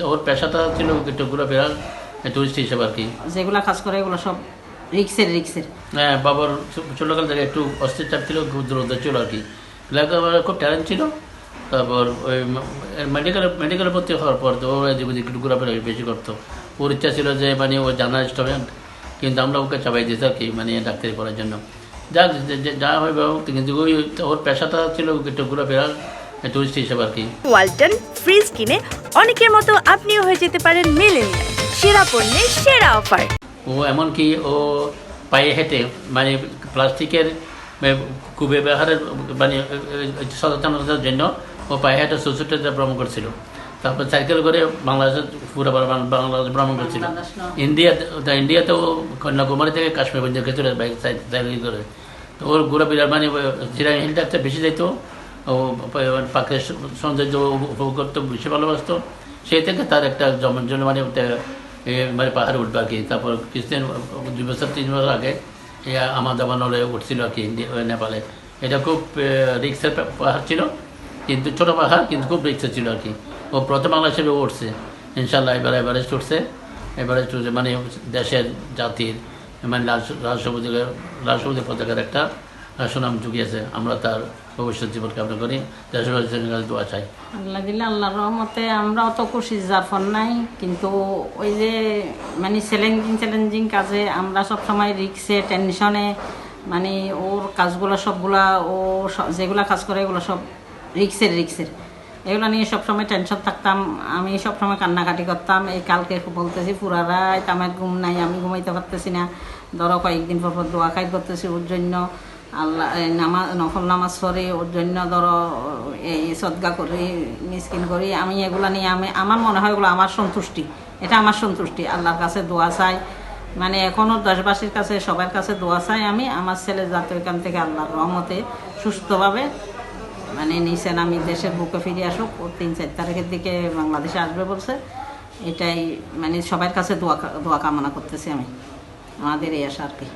তো ওর পেশাটা ছিল একটু ঘোরাফেরার টুরিস্ট হিসেবে আর কি। যেগুলা কাজ করে এগুলো সব রিক্সের রিক্সের। হ্যাঁ বাবার ছোটকাল থেকে একটু অস্থির চাপ ছিল খুব দূরত্ব ছিল আর কি। খুব ট্যালেন্ট ছিল। তারপর ওই মেডিকেল মেডিকেলে ভর্তি হওয়ার পর তো একটু ঘোরাফেরা বেশি করতো। ওর ইচ্ছা ছিল যে মানে ও জার্নালিস্ট স্টুডেন্ট কিন্তু আমরা ওকে চাপাই দিতে আর কি মানে ডাক্তারি পড়ার জন্য। যাক যে- হয় কিন্তু ওই ওর পেশাটা ছিল একটু ঘোরাফেরার টুরিস্ট হিসেবে আর কি। ওয়ালটন ফ্রিজ কিনে অনেকের মতো আপনিও হয়ে যেতে পারেন মিলেনিয়াল। সেরা পণ্যের সেরা অফার। ও এমনকি ও পায়ে হেঁটে মানে প্লাস্টিকের খুব ব্যবহারের মানে সচেতনতার জন্য ও পায়ে হেঁটে সুসুটে ভ্রমণ করছিল। তারপর সাইকেল করে বাংলাদেশের পুরো বাংলাদেশ ভ্রমণ করছিল। ইন্ডিয়া ইন্ডিয়াতেও কন্যাকুমারী থেকে কাশ্মীর পর্যন্ত গেছিল বাইক সাইকেল করে। তো ওর ঘুরে বিরাট মানে চিরাং হিলটা বেশি যেত ও পাখির সৌন্দর্য উপভোগ করতে বেশি ভালোবাসতো। সেই থেকে তার একটা জন্মের জন্য মানে মানে পাহাড়ে উঠবে আর কি। তারপর কিছুদিন, দুই বছর, তিন বছর আগে আমার দাবানলে উঠছিল আর কি নেপালে। এটা খুব রিক্সের পাহাড় ছিল, কিন্তু ছোটো পাহাড়, কিন্তু খুব রিক্সের ছিল আর কি। ও প্রথম বাংলা হিসেবে উঠছে। ইনশাল্লাহ এবার এভারেস্ট উঠছে। এভারেস্ট উঠছে মানে দেশের জাতির মানে লাল সবুজ, লাল পতাকার একটা সুনাম জুগিয়েছে আমরা তার ভবিষ্যৎ জীবন কামনা করি। দোয়া চাই। আল্লাহ দিলে আল্লাহর রহমতে আমরা অত খুশি জাফর নাই। কিন্তু ওই যে মানে চ্যালেঞ্জিং চ্যালেঞ্জিং কাজে আমরা সব সময় রিক্সে টেনশনে মানে ওর কাজগুলো সবগুলা, ও যেগুলা কাজ করে এগুলো সব রিক্সের রিক্সের এগুলো নিয়ে সবসময় টেনশন থাকতাম, আমি সবসময় কান্নাকাটি করতাম। এই কালকে বলতেছি, পুরা রাত আমার ঘুম নাই, আমি ঘুমাইতে পারতেছি না। ধরো কয়েকদিন পর পর দোয়া খাই করতেছি ওর জন্য। আল্লাহ নামাজ, নফল নামাজ পড়ি, ওর জন্য ধরো, এই সদগা করি, মিসকিন করি, আমি এগুলা নিয়ে আমি, আমার মনে হয় এগুলো আমার সন্তুষ্টি। এটা আমার সন্তুষ্টি, আল্লাহর কাছে দোয়া চাই। মানে এখনও দেশবাসীর কাছে, সবার কাছে দোয়া চাই আমি, আমার ছেলে যাতে ওইখান থেকে আল্লাহর রহমতে সুস্থভাবে মানে নিছেন আমি দেশের বুকে ফিরে আসুক, ও তিন, চার তারিখের দিকে বাংলাদেশে আসবে বলছে। এটাই মানে সবার কাছে দোয়া দোয়া কামনা করতেছি আমি। আমাদের এই আশা আর কি।